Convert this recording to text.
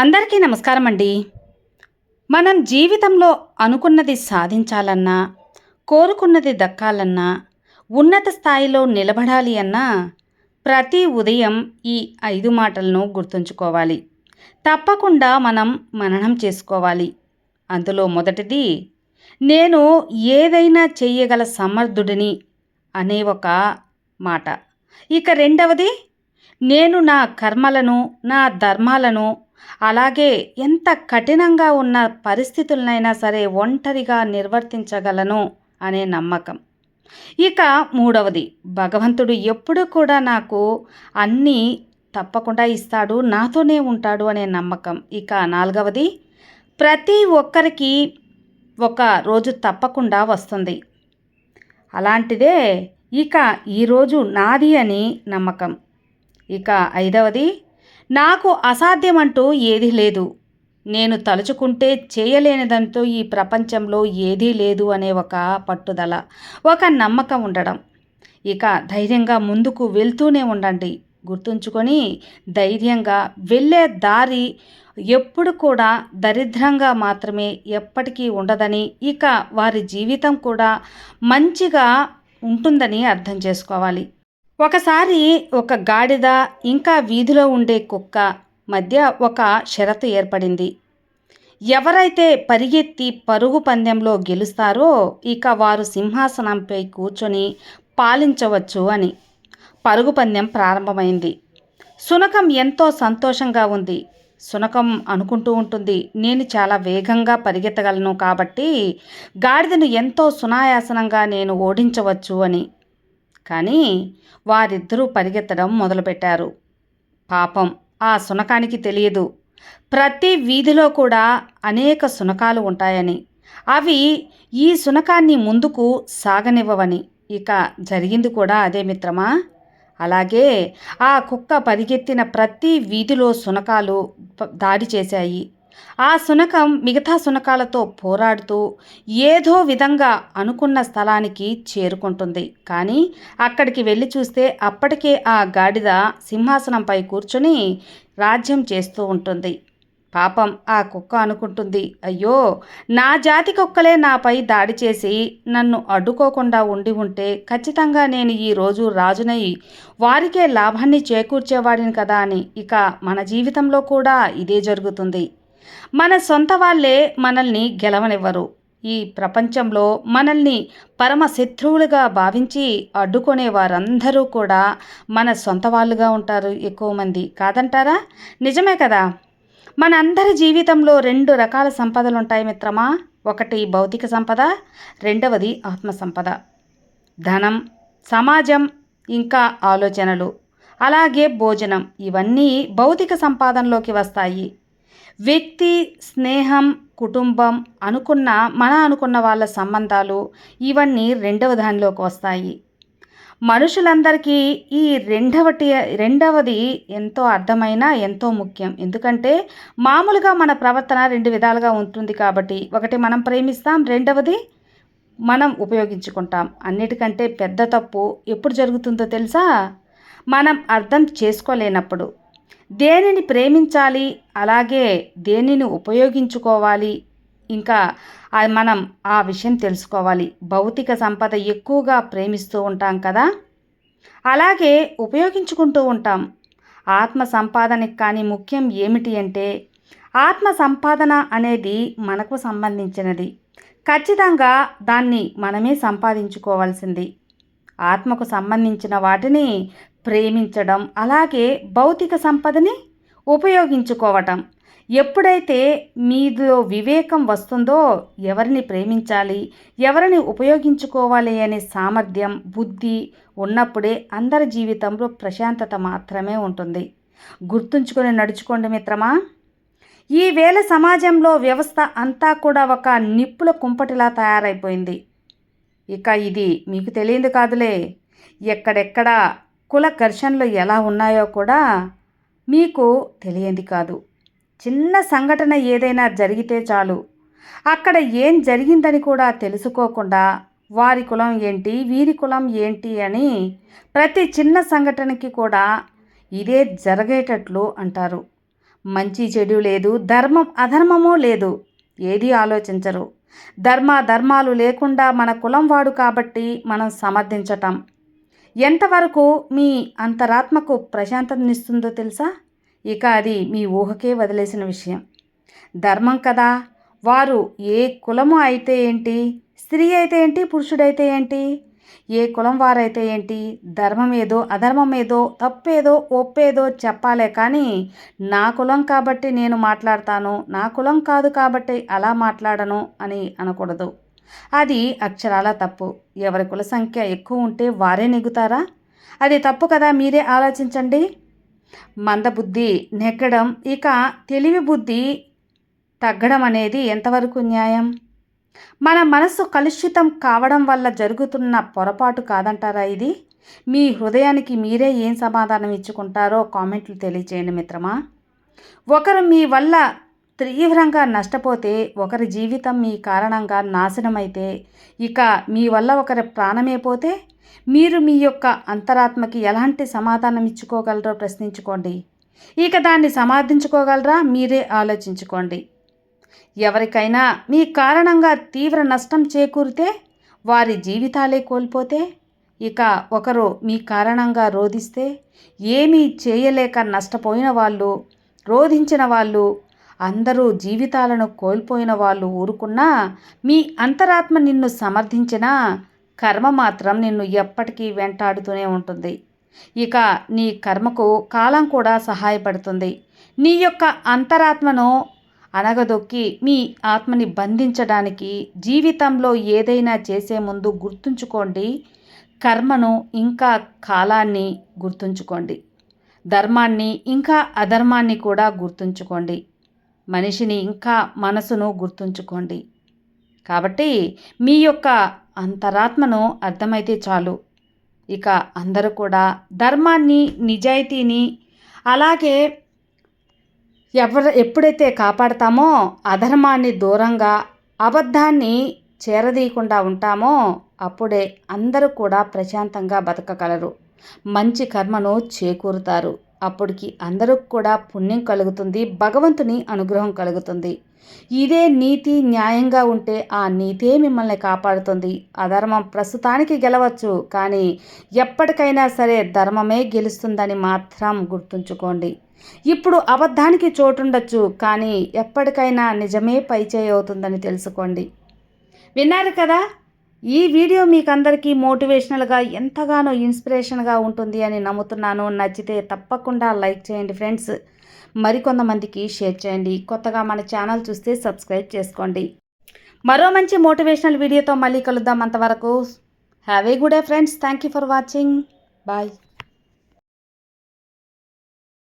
అందరికీ నమస్కారం అండి. మనం జీవితంలో అనుకున్నది సాధించాలన్నా కోరుకున్నది దక్కాలన్నా ఉన్నత స్థాయిలో నిలబడాలి అన్నా ప్రతి ఉదయం ఈ ఐదు మాటలను గుర్తుంచుకోవాలి. తప్పకుండా మనం మననం చేసుకోవాలి. అందులో మొదటిది నేను ఏదైనా చేయగల సమర్థుడిని అనే ఒక మాట. ఇక రెండవది నేను నా కర్మలను నా ధర్మాలను అలాగే ఎంత కఠినంగా ఉన్న పరిస్థితులనైనా సరే ఒంటరిగా నిర్వర్తించగలను అనే నమ్మకం. ఇక మూడవది భగవంతుడు ఎప్పుడు కూడా నాకు అన్నీ తప్పకుండా ఇస్తాడు నాతోనే ఉంటాడు అనే నమ్మకం. ఇక నాలుగవది ప్రతి ఒక్కరికి ఒక రోజు తప్పకుండా వస్తుంది. అలాంటిదే ఇక ఈరోజు నాది అని నమ్మకం. ఇక ఐదవది నాకు అసాధ్యమంటూ ఏదీ లేదు. నేను తలుచుకుంటే చేయలేనిదంటూ ఈ ప్రపంచంలో ఏదీ లేదు అనే ఒక పట్టుదల ఒక నమ్మకం ఉండడం. ఇక ధైర్యంగా ముందుకు వెళ్తూనే ఉండండి. గుర్తుంచుకొని ధైర్యంగా వెళ్ళే దారి ఎప్పుడు కూడా దరిద్రంగా మాత్రమే ఎప్పటికీ ఉండదని ఇక వారి జీవితం కూడా మంచిగా ఉంటుందని అర్థం చేసుకోవాలి. ఒకసారి ఒక గాడిద ఇంకా వీధిలో ఉండే కుక్క మధ్య ఒక షరతు ఏర్పడింది. ఎవరైతే పరిగెత్తి పరుగు పందెంలో గెలుస్తారో ఇక వారు సింహాసనంపై కూర్చొని పాలించవచ్చు అని. పరుగు పందెం ప్రారంభమైంది. సునకం ఎంతో సంతోషంగా ఉంది. సునకం అనుకుంటూ ఉంటుంది నేను చాలా వేగంగా పరిగెత్తగలను కాబట్టి గాడిదను ఎంతో సునాయాసనంగా నేను ఓడించవచ్చు అని. కానీ వారిద్దరూ పరిగెత్తడం మొదలుపెట్టారు. పాపం ఆ శునకానికి తెలియదు. ప్రతి వీధిలో కూడా అనేక శునకాలు ఉంటాయని. అవి ఈ శునకాన్ని ముందుకు సాగనివ్వవని. ఇక జరిగింది కూడా అదే మిత్రమా? అలాగే ఆ కుక్క పరిగెత్తిన ప్రతి వీధిలో శునకాలు దాడి చేశాయి. ఆ శునకం మిగతా శునకాలతో పోరాడుతూ ఏదో విధంగా అనుకున్న స్థలానికి చేరుకుంటుంది. కానీ అక్కడికి వెళ్ళి చూస్తే అప్పటికే ఆ గాడిద సింహాసనంపై కూర్చుని రాజ్యం చేస్తూ ఉంటుంది. పాపం ఆ కుక్క అనుకుంటుంది అయ్యో నా జాతి కుక్కలే నాపై దాడి చేసి నన్ను అడ్డుకోకుండా ఉండి ఉంటే ఖచ్చితంగా నేను ఈరోజు రాజునై వారికే లాభాన్ని చేకూర్చేవాడిని కదా అని ఇక మన జీవితంలో కూడా ఇదే జరుగుతుంది. మన సొంత వాళ్ళే మనల్ని గెలవనివ్వరు. ఈ ప్రపంచంలో మనల్ని పరమ శత్రువులుగా భావించి అడ్డుకునే వారందరూ కూడా మన సొంత వాళ్ళుగా ఉంటారు ఎక్కువ మంది. కాదంటారా? నిజమే కదా? మన అందరి జీవితంలో రెండు రకాల సంపదలు ఉంటాయి మిత్రమా? ఒకటి భౌతిక సంపద రెండవది ఆత్మ సంపద ధనం సమాజం ఇంకా ఆలోచనలు. అలాగే భోజనం. ఇవన్నీ భౌతిక సంపాదనలోకి వస్తాయి. వ్యక్తి స్నేహం కుటుంబం అనుకున్న మన అనుకున్న వాళ్ళ సంబంధాలు ఇవన్నీ రెండవ దానిలోకి వస్తాయి. మనుషులందరికీ ఈ రెండవటి రెండవది ఎంతో అర్థమైన ఎంతో ముఖ్యం. ఎందుకంటే మామూలుగా మన ప్రవర్తన రెండు విధాలుగా ఉంటుంది కాబట్టి ఒకటి మనం ప్రేమిస్తాం రెండవది మనం ఉపయోగించుకుంటాం. అన్నిటికంటే పెద్ద తప్పు ఎప్పుడు జరుగుతుందో తెలుసా? మనం అర్థం చేసుకోలేనప్పుడు. దేనిని ప్రేమించాలి? అలాగే దేనిని ఉపయోగించుకోవాలి? ఇంకా మనం ఆ విషయం తెలుసుకోవాలి. భౌతిక సంపద ఎక్కువగా ప్రేమిస్తూ ఉంటాం కదా? అలాగే ఉపయోగించుకుంటూ ఉంటాం. ఆత్మ సంపాదనకి కానీ ముఖ్యం ఏమిటి అంటే ఆత్మ సంపాదన అనేది మనకు సంబంధించినది. ఖచ్చితంగా దాన్ని మనమే సంపాదించుకోవాల్సింది. ఆత్మకు సంబంధించిన వాటిని ప్రేమించడం అలాగే భౌతిక సంపదని ఉపయోగించుకోవటం. ఎప్పుడైతే మీలో వివేకం వస్తుందో ఎవరిని ప్రేమించాలి ఎవరిని ఉపయోగించుకోవాలి అనే సామర్థ్యం బుద్ధి ఉన్నప్పుడే అందరి జీవితంలో ప్రశాంతత మాత్రమే ఉంటుంది. గుర్తుంచుకొని నడుచుకోండి మిత్రమా. ఈవేళ సమాజంలో వ్యవస్థ అంతా కూడా ఒక నిప్పుల కుంపటిలా తయారైపోయింది. ఇక ఇది మీకు తెలియదు కాదులే. ఎక్కడెక్కడ కుల ఘర్షణలు ఎలా ఉన్నాయో కూడా మీకు తెలియంది కాదు. చిన్న సంఘటన ఏదైనా జరిగితే చాలు. అక్కడ ఏం జరిగిందని కూడా తెలుసుకోకుండా వారి కులం ఏంటి వీరి కులం ఏంటి అని ప్రతి చిన్న సంఘటనకి కూడా ఇదే జరిగేటట్లు అంటారు. మంచి చెడు లేదు ధర్మం అధర్మమో లేదు ఏది ఆలోచించరు. ధర్మ ధర్మాలు లేకుండా మన కులం వాడు కాబట్టి మనం సమర్థించటం. ఎంతవరకు మీ అంతరాత్మకు ప్రశాంతతనిస్తుందో తెలుసా? ఇక అది మీ ఊహకే వదిలేసిన విషయం. ధర్మం కదా. వారు ఏ కులము అయితే ఏంటి? స్త్రీ అయితే ఏంటి? పురుషుడైతే ఏంటి? ఏ కులం వారైతే ఏంటి? ధర్మం ఏదో అధర్మం ఏదో తప్పేదో ఒప్పేదో చెప్పాలే కానీ నా కులం కాబట్టి నేను మాట్లాడతాను నా కులం కాదు కాబట్టి అలా మాట్లాడను అని అనకూడదు. అది అక్షరాల తప్పు. ఎవరి కుల సంఖ్య ఎక్కువ ఉంటే వారే నెగ్గుతారా? అది తప్పు కదా మీరే ఆలోచించండి. మందబుద్ధి నెగ్గడం ఇక తెలివి బుద్ధి తగ్గడం అనేది ఎంతవరకు న్యాయం? మన మనసు కలుషితం కావడం వల్ల జరుగుతున్న పొరపాటు కాదంటారా ఇది? మీ హృదయానికి మీరే ఏం సమాధానం ఇచ్చుకుంటారో కామెంట్లు తెలియచేయండి మిత్రమా. ఒకరు మీ వల్ల తీవ్రంగా నష్టపోతే ఒకరి జీవితం మీ కారణంగా నాశనమైతే ఇక మీ వల్ల ఒకరి ప్రాణమైపోతే మీరు మీ యొక్క అంతరాత్మకి ఎలాంటి సమాధానం ఇచ్చుకోగలరో ప్రశ్నించుకోండి. ఇక దాన్ని సమాధించుకోగలరా? మీరే ఆలోచించుకోండి. ఎవరికైనా మీ కారణంగా తీవ్ర నష్టం చేకూరితే వారి జీవితాలే కోల్పోతే ఇక ఒకరు మీ కారణంగా రోధిస్తే ఏమీ చేయలేక నష్టపోయిన వాళ్ళు రోధించిన వాళ్ళు అందరూ జీవితాలను కోల్పోయిన వాళ్ళు ఊరుకున్నా మీ అంతరాత్మ నిన్ను సమర్థించినా కర్మ మాత్రం నిన్ను ఎప్పటికీ వెంటాడుతూనే ఉంటుంది. ఇక నీ కర్మకు కాలం కూడా సహాయపడుతుంది. నీ యొక్క అంతరాత్మను అనగదొక్కి మీ ఆత్మని బంధించడానికి జీవితంలో ఏదైనా చేసే ముందు గుర్తుంచుకోండి. కర్మను ఇంకా కాలాన్ని గుర్తుంచుకోండి. ధర్మాన్ని ఇంకా అధర్మాన్ని కూడా గుర్తుంచుకోండి. మనిషిని ఇంకా మనసును గుర్తుంచుకోండి. కాబట్టి మీ యొక్క అంతరాత్మను అర్థమైతే చాలు. ఇక అందరూ కూడా ధర్మాన్ని నిజాయితీని అలాగే ఎవరు ఎప్పుడైతే కాపాడతామో అధర్మాన్ని దూరంగా అబద్ధాన్ని చేరదీయకుండా ఉంటామో అప్పుడే అందరూ కూడా ప్రశాంతంగా బతకగలరు. మంచి కర్మను చేకూరుతారు. అప్పటికి అందరూ కూడా పుణ్యం కలుగుతుంది భగవంతుని అనుగ్రహం కలుగుతుంది. ఇదే నీతి న్యాయంగా ఉంటే ఆ నీతే మిమ్మల్ని కాపాడుతుంది. అధర్మం ప్రస్తుతానికి గెలవచ్చు కానీ ఎప్పటికైనా సరే ధర్మమే గెలుస్తుందని మాత్రం గుర్తుంచుకోండి. ఇప్పుడు అబద్ధానికి చోటుండొచ్చు కానీ ఎప్పటికైనా నిజమే పైచేయి అవుతుందని తెలుసుకోండి. విన్నారు కదా? ఈ వీడియో మీకు అందరికీ మోటివేషనల్గా ఎంతగానో ఇన్స్పిరేషన్గా ఉంటుంది అని నమ్ముతున్నాను. నచ్చితే తప్పకుండా లైక్ చేయండి ఫ్రెండ్స్. మరికొంతమందికి షేర్ చేయండి. కొత్తగా మన ఛానల్ చూస్తే సబ్స్క్రైబ్ చేసుకోండి. మరో మంచి మోటివేషనల్ వీడియోతో మళ్ళీ కలుద్దాం. అంతవరకు have a good day friends. Thank you for watching. Bye.